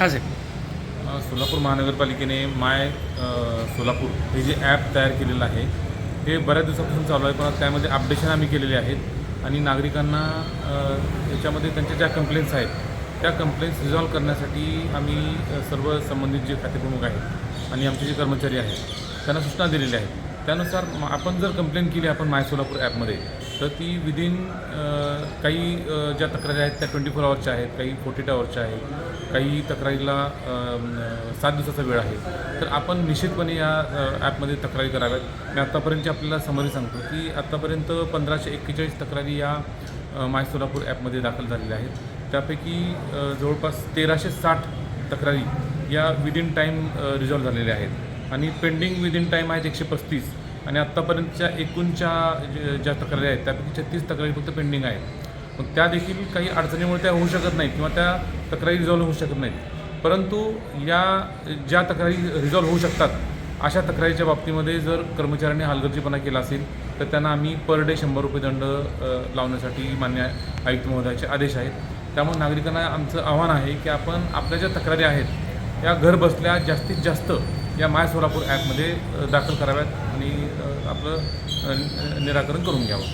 हा सर. सोलापूर महानगरपालिकेने माय सोलापूर हे जे ॲप तयार केलेलं आहे हे बऱ्याच दिवसापासून चालू आहे पण त्यामध्ये अपडेशन आम्ही केलेले आहेत आणि नागरिकांना याच्यामध्ये त्यांच्या ज्या कंप्लेंट्स आहेत त्या कंप्लेंट्स रिझॉल्व्ह करण्यासाठी आम्ही सर्व संबंधित जे खातेप्रमुख आहेत आणि आमचे जे कर्मचारी आहेत त्यांना सूचना दिलेल्या आहेत. त्यानुसार म- आपण जर कंप्लेंट केली आपण माय सोलापूर ॲपमध्ये तर ती विदिन काही ज्या तक्रारी आहेत त्या ट्वेंटी फोर आवरच्या आहेत काही फोर्टी एट आवरच्या आहेत काही तक्रारीला सात दिवसाचा वेळ आहे. तर आपण निश्चितपणे या ॲपमध्ये तक्रारी कराव्यात. मी आत्तापर्यंतची आपल्याला समरी सांगतो की आत्तापर्यंत पंधराशे एक्केचाळीस तक्रारी या माय सोलापूर ॲपमध्ये दाखल झालेल्या आहेत. त्यापैकी जवळपास तेराशे साठ तक्रारी या विदिन टाईम रिझॉल्व्ह झालेल्या आहेत. आणि पेंडिंग विदिन टाईम आहेत एकशे पस्तीस. आणि आत्तापर्यंतच्या एकूणच्या ज्या तक्रारी आहेत त्यापैकी छत्तीस तक्रारी फक्त पेंडिंग आहेत. मग त्या देखील काही अडचणीमुळे त्या होऊ शकत नाहीत किंवा त्या तक्रारी रिझॉल्व्ह होऊ शकत नाहीत. परंतु या ज्या तक्रारी रिझॉल्व्ह होऊ शकतात अशा तक्रारीच्या बाबतीमध्ये जर कर्मचाऱ्यांनी हलगर्जीपणा केला असेल तर त्यांना आम्ही पर डे शंभर रुपये दंड लावण्यासाठी मान्य आयुक्त महोदयाचे आदेश आहेत. त्यामुळे नागरिकांना आमचं आव्हान आहे की आपण आपल्या ज्या तक्रारी आहेत या घर बसल्या जास्तीत जास्त या माय सोलापूर ॲपमध्ये दाखल कराव्यात आणि आपलं निराकरण करून घ्यावं.